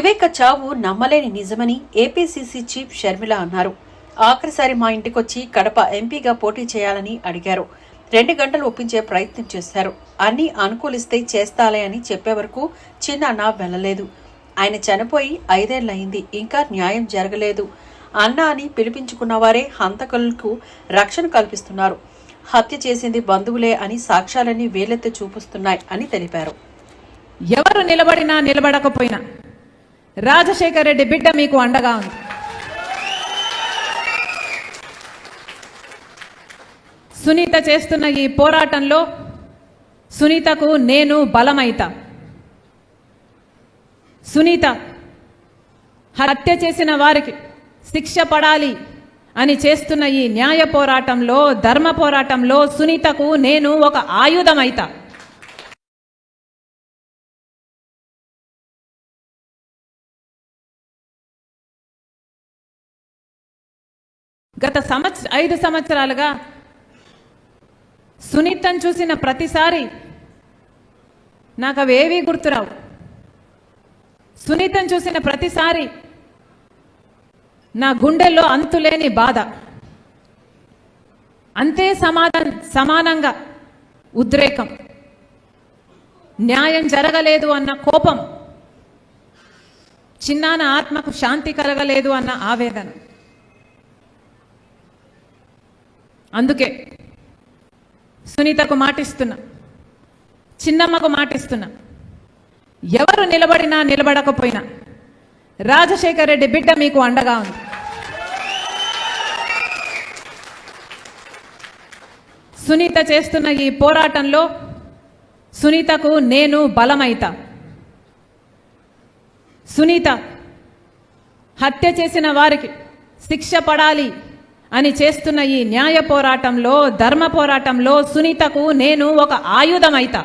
వివేక చావు నమ్మలేని నిజమని ఏపీసీసీ చీఫ్ షర్మిల అన్నారు. ఆఖరిసారి మా ఇంటికొచ్చి కడప ఎంపీగా పోటీ చేయాలని అడిగారు. రెండు గంటలు ఒప్పించే ప్రయత్నం చేశారు. అన్ని అనుకూలిస్తే చేస్తాలే అని చెప్పే వరకు చిన్న వెళ్ళలేదు. ఆయన చనిపోయి ఐదేళ్ళయింది. ఇంకా న్యాయం జరగలేదు. అన్న అని పిలిపించుకున్న వారే హంతకులకు రక్షణ కల్పిస్తున్నారు. హత్య చేసింది బంధువులే అని సాక్ష్యాలన్నీ వేలెత్తి చూపిస్తున్నాయి అని తెలిపారు. ఎవరు నిలబడినా నిలబడకపోయినా రాజశేఖర్ రెడ్డి బిడ్డ మీకు అండగా ఉంది. సునీత చేస్తున్న ఈ పోరాటంలో సునీతకు నేను బలమైతా. సునీత హత్య చేసిన వారికి శిక్ష పడాలి అని చేస్తున్న ఈ న్యాయ పోరాటంలో ధర్మ పోరాటంలో సునీతకు నేను ఒక ఆయుధమైతా. గత సంవత్సర ఐదు సంవత్సరాలుగా సునీతను చూసిన ప్రతిసారి నాకు అవి ఏవీ గుర్తురావు. సునీతను చూసిన ప్రతిసారి నా గుండెల్లో అంతులేని బాధ. అంతే సమాధాన సమానంగా ఉద్రేకం. న్యాయం జరగలేదు అన్న కోపం. చిన్నాన ఆత్మకు శాంతి కలగలేదు అన్న ఆవేదన. అందుకే సునీతకు మాటిస్తున్నా చిన్నమ్మకు మాటిస్తున్నా. ఎవరు నిలబడినా నిలబడకపోయినా రాజశేఖర్ రెడ్డి బిడ్డ మీకు అండగా ఉంది. సునీత చేస్తున్న ఈ పోరాటంలో సునీతకు నేను బలమైతా. సునీత హత్య చేసిన వారికి శిక్ష పడాలి. అని చేస్తున్న ఈ న్యాయ పోరాటంలో ధర్మ పోరాటంలో సునీతకు నేను ఒక ఆయుధమైతా.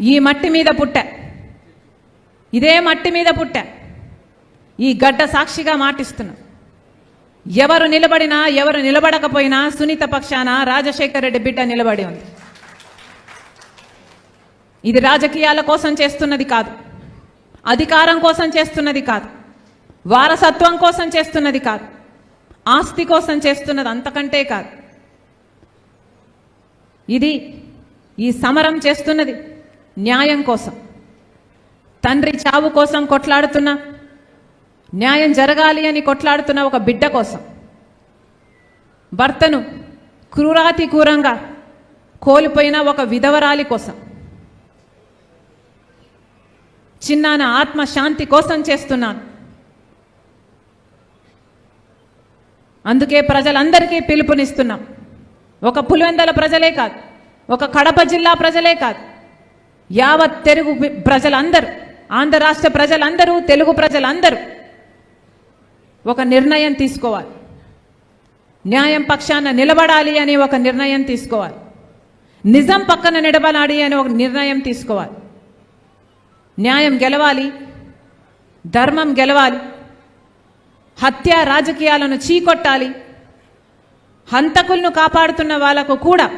ఈ మట్టి మీద పుట్ట. ఇదే మట్టి మీద పుట్ట. ఈ గడ్డ సాక్షిగా మాటిస్తున్నా. ఎవరు నిలబడినా ఎవరు నిలబడకపోయినా సునీత పక్షాన రాజశేఖర రెడ్డి బిడ్డ నిలబడి ఉంది. ఇది రాజకీయాల కోసం చేస్తున్నది కాదు. అధికారం కోసం చేస్తున్నది కాదు. వారసత్వం కోసం చేస్తున్నది కాదు. ఆస్తి కోసం చేస్తున్నది అంతకంటే కాదు. ఇది ఈ సమరం చేస్తున్నది న్యాయం కోసం. తండ్రి చావు కోసం కొట్లాడుతున్న న్యాయం జరగాలి అని కొట్లాడుతున్న ఒక బిడ్డ కోసం. భర్తను క్రూరాతి క్రూరంగా కోల్పోయిన ఒక విధవరాలి కోసం. చిన్నాన ఆత్మ శాంతి కోసం చేస్తున్నాను. అందుకే ప్రజలందరికీ పిలుపునిస్తున్నాం. ఒక పులివెందల ప్రజలే కాదు ఒక కడప జిల్లా ప్రజలే కాదు యావత్ తెలుగు ప్రజలందరూ ఆంధ్ర రాష్ట్ర ప్రజలందరూ తెలుగు ప్రజలందరూ ఒక నిర్ణయం తీసుకోవాలి. న్యాయం పక్షాన నిలబడాలి అని ఒక నిర్ణయం తీసుకోవాలి. నిజం పక్కన నిలబడాలి అని ఒక నిర్ణయం తీసుకోవాలి. న్యాయం గెలవాలి ధర్మం గెలవాలి హత్య రాజకీయాలను చీకొట్టాలి. హంతకులను కాపాడుతున్న వాళ్ళకు కూడా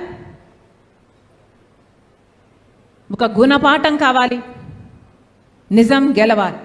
ఒక గుణపాఠం కావాలి. నిజం గెలవాలి.